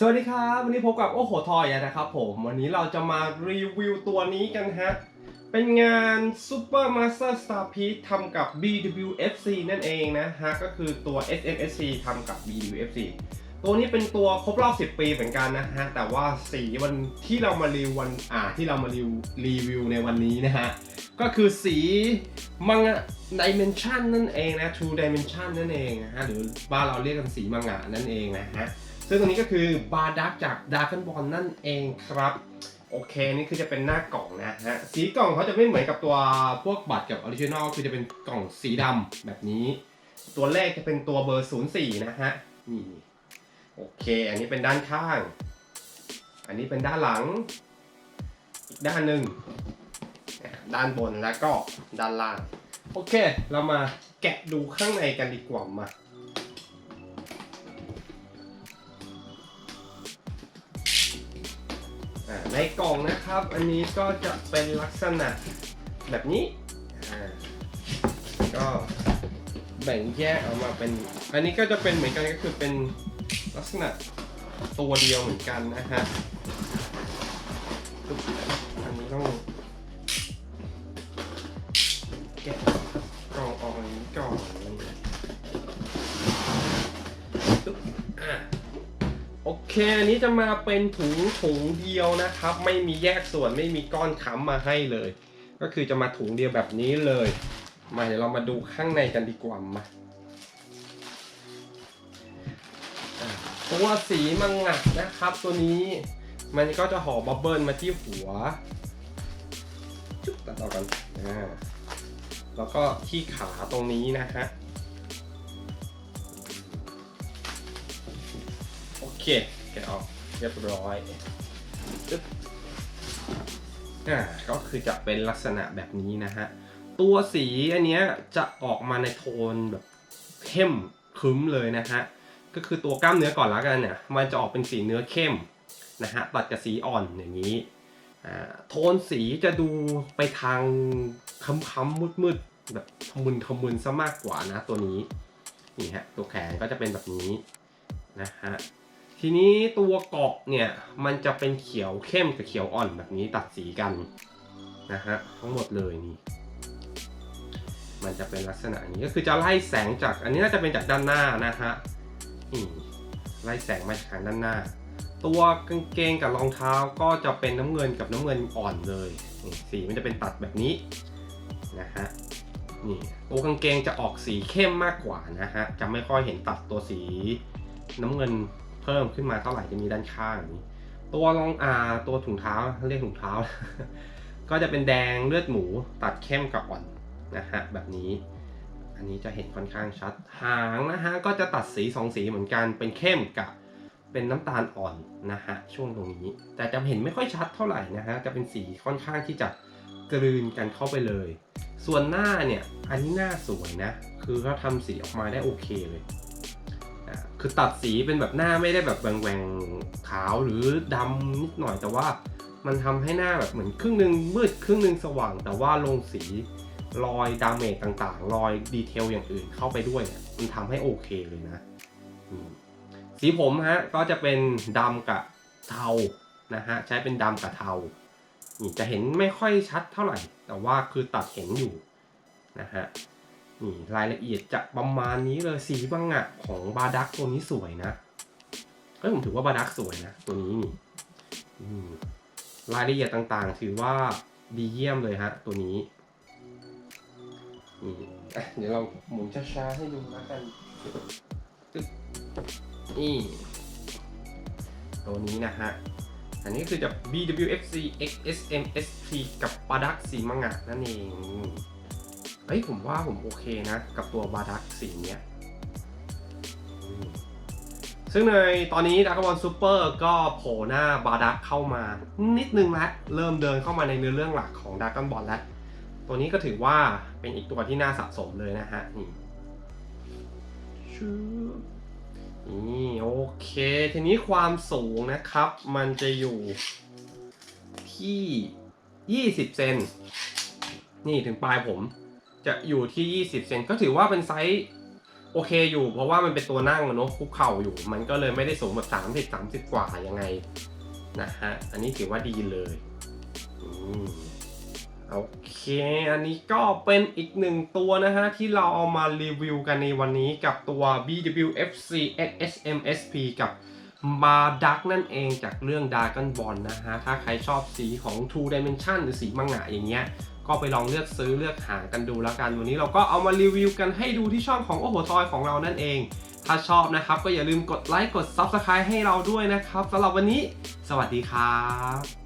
สวัสดีครับ วันนี้พบกับโอ้โหทอยนะครับผม วันนี้เราจะมารีวิวตัวนี้กันฮะ เป็นงาน Super Master Star Piece ทำกับ BWFC นั่นเองนะฮะ ก็คือตัว SNSC ทำกับ BWFC ตัวนี้เป็นตัวครบรอบ 10 ปีเหมือนกันนะฮะ แต่ว่าสีวันที่เรามารีวิววันอ่าที่เรามารีวิวรีวิวในวันนี้นะฮะ ก็คือสีมังงะ Dimension นั่นเองนะ True Dimension นั่นเองนะฮะ หรือบ้านเราเรียกกันสีมังงะนั่นเองนะฮะ ซึ่งตรงนี้ก็คือบาร์ดักจากดาร์ n นบอลนั่นเองครับ โอเค นี่คือจะเป็นหน้ากล่องนะฮะ สีกล่องเขาจะไม่เหมือนกับตัวพวกบัตรกับออริจินอลคือจะเป็นกล่องสีดำแบบนี้ ตัวแรกจะเป็นตัวเบอร์ 04 นะฮะ นี่ โอเค อันนี้เป็นด้านข้าง อันนี้เป็นด้านหลัง อีกด้านหนึ่ง ด้านบนแล้วก็ด้านล่าง โอเค เรามาแกะดูข้างในกันดีกว่ามา ในกล่องนะครับ อันนี้ก็จะเป็นลักษณะแบบนี้ก็แบ่งแยกออกมาเป็น อันนี้ก็จะเป็นเหมือนกันก็คือเป็นลักษณะตัวเดียวเหมือนกันนะฮะปึ๊บอันนี้ต้อง อเคอันนี้จะมาเป็นถุงถุงเดียวนะครับ ไม่มีแยกส่วนไม่มีก้อนค้ำมาให้เลย ก็คือจะมาถุงเดียวแบบนี้เลย มาเดี๋ยวเรามาดูข้างในกันดีกว่ามาตัวสีมังงะนะครับ ตัวนี้มันก็จะห่อบับเบิลมาที่หัวจุ๊บตัดออกกันอ่าแล้วก็ที่ขาตรงนี้นะฮะโอเค แกะออกเรียบร้อยจึ๊บอ่าก็คือจะเป็นลักษณะแบบนี้นะฮะ ตัวสีอันเนี้ยจะออกมาในโทนแบบเข้มคึ้มเลยนะฮะ ก็คือตัวกล้ามเนื้อก่อนละกันเนี่ย มันจะออกเป็นสีเนื้อเข้มนะฮะ ตัดกับสีอ่อนอย่างนี้อ่าโทนสีจะดูไปทางค้ำๆมืดๆแบบทมึนทมึนซะมากกว่านะตัวนี้ นี่ฮะ ตัวแขนก็จะเป็นแบบนี้นะฮะ ทีนี้ตัวเกาะเนี่ยมันจะเป็นเขียวเข้มกับเขียวอ่อนแบบนี้ตัดสีกันนะฮะทั้งหมดเลยนี่ มันจะเป็นลักษณะนี้ก็คือจะไล่แสงจากอันนี้น่าจะเป็นจากด้านหน้านะฮะนี่ไล่แสงมาจากทางด้านหน้า ตัวกางเกงกับรองเท้าก็จะเป็นน้ำเงินกับน้ำเงินอ่อนเลยนี่สีมันจะเป็นตัดแบบนี้นะฮะนี่ตัวกางเกงจะออกสีเข้มมากกว่านะฮะจะไม่ค่อยเห็นตัดตัวสีน้ำเงิน พิ่มขึ้นมาเท่าไหร่จะมีด้านข้างนี้ ตัวรองอาตัวถุงเท้าเรียกถุงเท้า ก็จะเป็นแดงเลือดหมูตัดเข้มกับอ่อนนะฮะแบบนี้ อันนี้จะเห็นค่อนข้างชัด หางนะฮะก็จะตัดสีสองสีเหมือนกันเป็นเข้มกับเป็นน้ำตาลอ่อนนะฮะช่วงตรงนี้ แต่จะเห็นไม่ค่อยชัดเท่าไหร่นะฮะจะเป็นสีค่อนข้างที่จะกลืนกันเข้าไปเลย ส่วนหน้าเนี่ยอันนี้หน้าสวยนะ คือเขาทำสีออกมาได้โอเคเลย คือตัดสีเป็นแบบหน้าไม่ได้แบบแหวงๆขาวหรือดำนิดหน่อยแต่ว่ามันทำให้หน้าแบบเหมือนครึ่งหนึ่งมืดครึ่งหนึ่งสว่าง แต่ว่าลงสีรอยดาเมจต่างๆ รอยดีเทลอย่างอื่นเข้าไปด้วยมันทำให้โอเคเลยนะ สีผมฮะก็จะเป็นดำกับเทานะฮะใช้เป็นดำกับเทานี่จะเห็นไม่ค่อยชัดเท่าไหร่ แต่ว่าคือตัดเห็นอยู่นะฮะ นี่รายละเอียดจะประมาณนี้เลยสีบังอะของบาดักตัวนี้สวยนะเอ้ยผมถือว่าบาดักสวยนะ ตัวนี้นี่รายละเอียดต่างๆ ถือว่าดีเยี่ยมเลยฮะ ตัวนี้นี่เดี๋ยวเราหมุนช้าๆให้ดูแล้วกันนี่ตัวนี้นะฮะ อันนี้คือจะ BWFC XSM SP กับบาดักสีมังงะนั่นเอง เฮ้ยผมว่าผมโอเคนะ กับตัวบาดักสีเนี้ย ซึ่งในตอนนี้ดักบอลซูเปอร์ก็โผล่หน้าบาดักเข้ามานิดนึงแล้วเริ่มเดินเข้ามาในเนื้อเรื่องหลักของดักบอลแล้ว ตัวนี้ก็ถือว่าเป็นอีกตัวที่น่าสะสมเลยนะฮะ นี่ชูนี่โอเค ทีนี้ความสูงนะครับ มันจะอยู่ที่ 20 เซน นี่ถึงปลายผม จะอยู่ที่ 20 เซนก็ถือว่าเป็นไซส์โอเคอยู่ เพราะว่ามันเป็นตัวนั่งเนอะคุกเข่าอยู่ มันก็เลยไม่ได้สูงแบบ30 30 กว่ายังไงนะฮะ อันนี้ถือว่าดีเลยอืมโอเค อันนี้ก็เป็นอีกหนึ่งตัวนะฮะ ที่เราเอามารีวิวกันในวันนี้กับตัว BWFCSMSP กับมาดักนั่นเองจากเรื่อง Dragon Ball นะฮะ ถ้าใครชอบสีของ Two Dimension หรือสีมังงะอย่างเงี้ย ก็ไปลองเลือกซื้อเลือกหากันดูแล้วกัน วันนี้เราก็เอามารีวิวกันให้ดูที่ช่องของโอโหทอยของเรานั่นเอง ถ้าชอบนะครับก็อย่าลืมกดไลค์กด Subscribe ให้เราด้วยนะครับสำหรับวันนี้ สวัสดีครับ